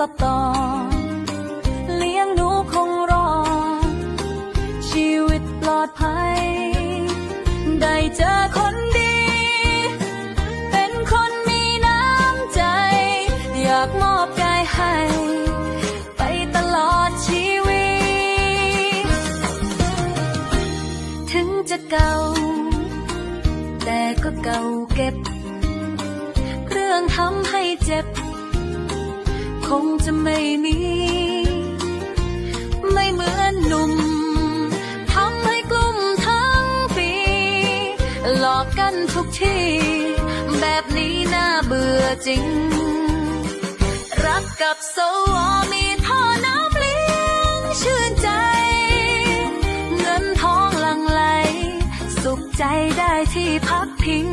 สตอ เลี้ยงหนูคงรอ ชีวิตปลอดภัย ได้เจอคนดี เป็นคนมีน้ำใจ อยากมอบกายให้ ไปตลอดชีวิต ถึงจะเก่า แต่ก็เก่าเก็บ เรื่องทำให้เจ็บ คงจะไม่มี ไม่เหมือนหนุ่มทำให้กลุ่มทั้งปี หลอกกันทุกทีแบบนี้น่าเบื่อจริง รักกับสวมีท่อน้ำเลี้ยงชื่นใจ เงินทองหลังไหล สุขใจได้ที่พักพิง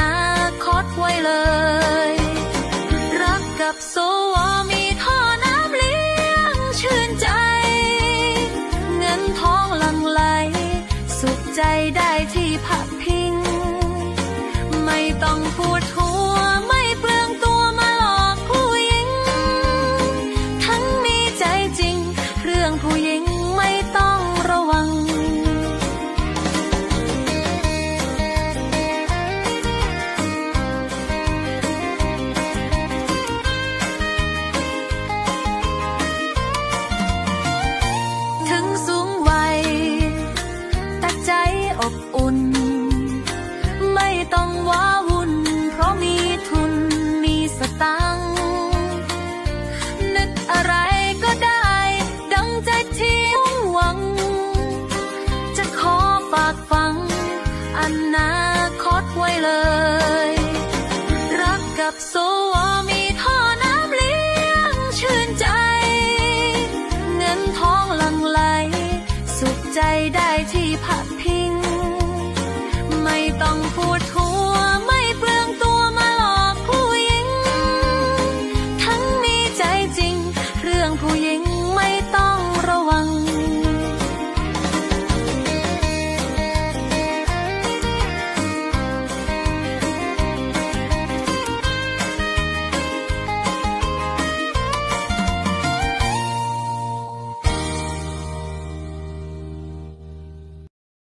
นาคตไว้เลย รักกับโซวมีท่อน้ำเลี้ยงชื่นใจ เงินทองหลั่งไหล สุขใจได้ที่พัก ลย รักกับโซวมีท่อน้ำเลี้ยงชื่นใจ เงินทองลังไหล สุขใจได้ที่พักพิง ไม่ต้องพูดทัวไม่เปลืองตัวมาหลอกผู้หญิง ทั้งมีใจจริง เรื่องผู้หญิงไม่ต้อง